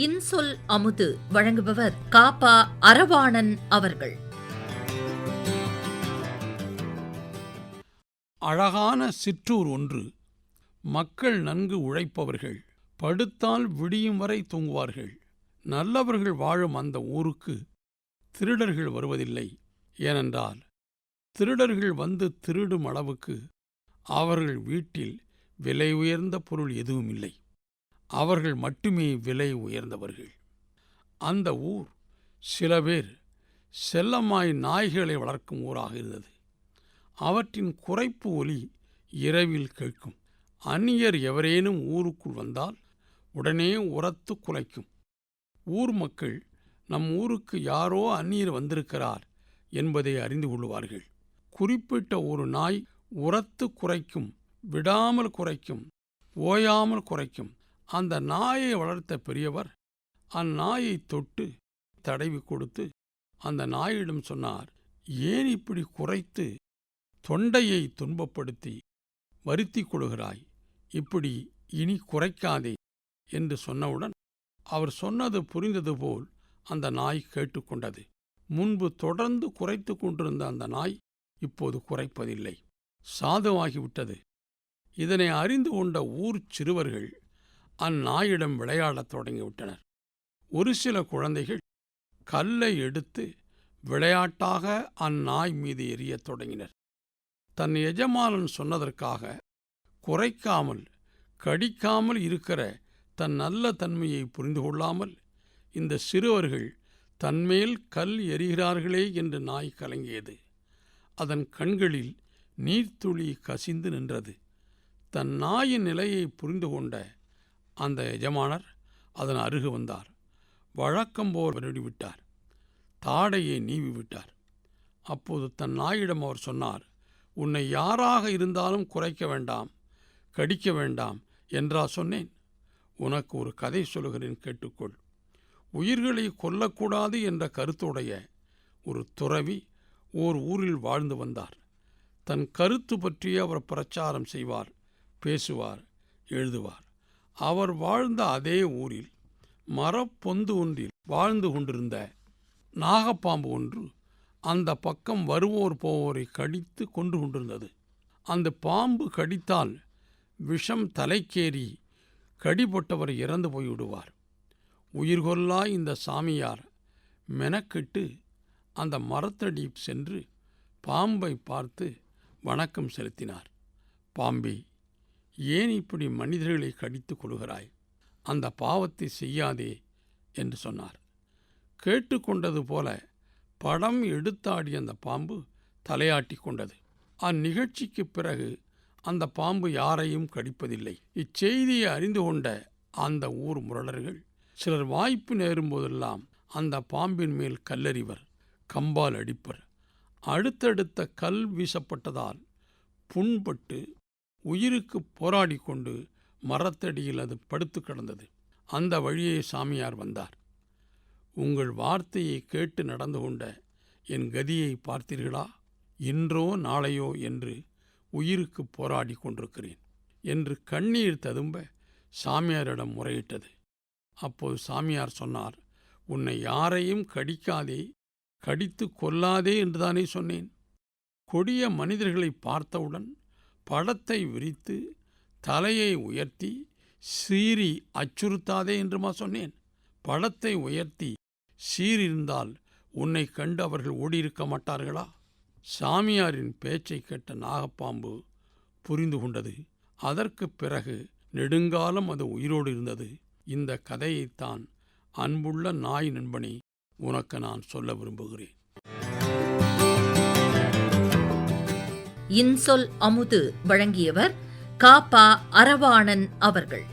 இன்சொல் அமுது வழங்குபவர் காப்பா அரவாணன் அவர்கள். அழகான சிற்றூர் ஒன்று. மக்கள் நன்கு உழைப்பவர்கள் படுத்தால் விடியும் வரை தூங்குவார்கள். நல்லவர்கள் வாழும் அந்த ஊருக்கு திருடர்கள் வருவதில்லை. ஏனென்றால் திருடர்கள் வந்து திருடும் அளவுக்கு அவர்கள் வீட்டில் விலை உயர்ந்த பொருள் எதுவும் இல்லை. அவர்கள் மட்டுமே விலை உயர்ந்தவர்கள். அந்த ஊர் சில பேர் செல்லமாய் நாய்களை வளர்க்கும் ஊராக இருந்தது. அவற்றின் குறைப்பு ஒலி இரவில் கேட்கும். அந்நியர் எவரேனும் ஊருக்குள் வந்தால் உடனே உரத்து குலைக்கும். ஊர் மக்கள் நம் ஊருக்கு யாரோ அந்நியர் வந்திருக்கிறார் என்பதை அறிந்து கொள்வார்கள். குறிப்பிட்ட ஒரு நாய் உரத்து குறைக்கும் விடாமல் குறைக்கும் ஓயாமல் குறைக்கும். அந்த நாயை வளர்த்த பெரியவர் அந்நாயை தொட்டு தடவி கொடுத்து அந்த நாயிடம் சொன்னார் ஏன் இப்படி குறைத்து தொண்டையை துன்பப்படுத்தி வருத்தி கொள்கிறாய்? இப்படி இனி குறைக்காதே என்று சொன்னவுடன் அவர் சொன்னது புரிந்தது போல் அந்த நாய் கேட்டுக்கொண்டது முன்பு தொடர்ந்து குறைத்து கொண்டிருந்த அந்த நாய் இப்போது குறைப்பதில்லை. சாதுவாகிவிட்டது. இதனை அறிந்து கொண்ட ஊர் சிறுவர்கள் அந்நாயிடம் விளையாடத் தொடங்கிவிட்டனர். ஒரு சில குழந்தைகள் கல்லை எடுத்து விளையாட்டாக அந்நாய் மீது எரியத் தொடங்கினர். தன் எஜமானன் சொன்னதற்காக குறைக்காமல் கடிக்காமல் இருக்கிற தன் நல்ல தன்மையை புரிந்து கொள்ளாமல் இந்த சிறுவர்கள் தன்மேல் கல் எறிகிறார்களே என்று நாய் கலங்கியது. அதன் கண்களில் நீர்த்துளி கசிந்து நின்றது. தன் நாயின் நிலையை புரிந்து கொண்ட அந்த எஜமானர் அதன் அருகு வந்தார். வழக்கம் வழக்கம்போர் வருடிவிட்டார் தாடையை நீவி விட்டார் அப்போது தன் நாயிடம் அவர் சொன்னார் உன்னை யாராக இருந்தாலும் குறைக்க வேண்டாம் கடிக்க வேண்டாம் என்றா சொன்னேன். உனக்கு ஒரு கதை சொல்கிறேன் கேட்டுக்கொள். உயிர்களை கொல்லக்கூடாது என்ற கருத்துடைய ஒரு துறவி ஓர் ஊரில் வாழ்ந்து வந்தார். தன் கருத்து பற்றி அவர் பிரச்சாரம் செய்வார் பேசுவார் எழுதுவார். அவர் வாழ்ந்த அதே ஊரில் மரப்பொந்து ஒன்றில் வாழ்ந்து கொண்டிருந்த நாகப்பாம்பு ஒன்று அந்த பக்கம் வருவோர் போவோரை கடித்து கொண்டு கொண்டிருந்தது. அந்த பாம்பு கடித்தால் விஷம் தலைக்கேறி கடிபட்டவர் இறந்து போய்விடுவார் உயிர்கொல்லா இந்த சாமியார் மெனக்கிட்டு அந்த மரத்தடி சென்று பாம்பை பார்த்து வணக்கம் செலுத்தினார். பாம்பே ஏன் இப்படி மனிதர்களை கடித்து கொள்கிறாய் அந்த பாவத்தை செய்யாதே என்று சொன்னார். கேட்டுக்கொண்டது போல படம் எடுத்தாடிய அந்த பாம்பு தலையாட்டி கொண்டது. அந்நிகழ்ச்சிக்குப் பிறகு அந்த பாம்பு யாரையும் கடிப்பதில்லை. இச்செய்தியை அறிந்து கொண்ட அந்த ஊர் முரடர்கள் சிலர் வாய்ப்பு நேரும்போதெல்லாம் அந்த பாம்பின் மேல் கல்லறிவர் கம்பால் அடிப்பர். அடுத்தடுத்த கல் வீசப்பட்டதால் புண்பட்டு உயிருக்கு போராடி கொண்டு மரத்தடியில் அது படுத்து கிடந்தது. அந்த வழியே சாமியார் வந்தார். உங்கள் வார்த்தையை கேட்டு நடந்து கொண்ட என் கதியை பார்த்தீர்களா? இன்றோ நாளையோ என்று உயிருக்கு போராடி கொண்டிருக்கிறேன் என்று கண்ணீர் ததும்ப சாமியாரிடம் முறையிட்டது. அப்போது சாமியார் சொன்னார் உன்னை யாரையும் கடிக்காதே கடித்து கொல்லாதே என்றுதானே சொன்னேன். கொடிய மனிதர்களை பார்த்தவுடன் படத்தை விரித்து தலையை உயர்த்தி சீறி அச்சுறுத்தாதே என்றுமா சொன்னேன். படத்தை உயர்த்தி சீறிருந்தால் உன்னை கண்டு அவர்கள் ஓடியிருக்க மாட்டார்களா? சாமியாரின் பேச்சை கேட்ட நாகப்பாம்பு புரிந்து கொண்டது. அதற்குப் பிறகு நெடுங்காலம் அது உயிரோடு இருந்தது. இந்த கதையைத்தான் அன்புள்ள நாய் நண்பனே உனக்கு நான் சொல்ல விரும்புகிறேன். இன்சொல் அமுது வழங்கியவர் காப்பா அரவாணன் அவர்கள்.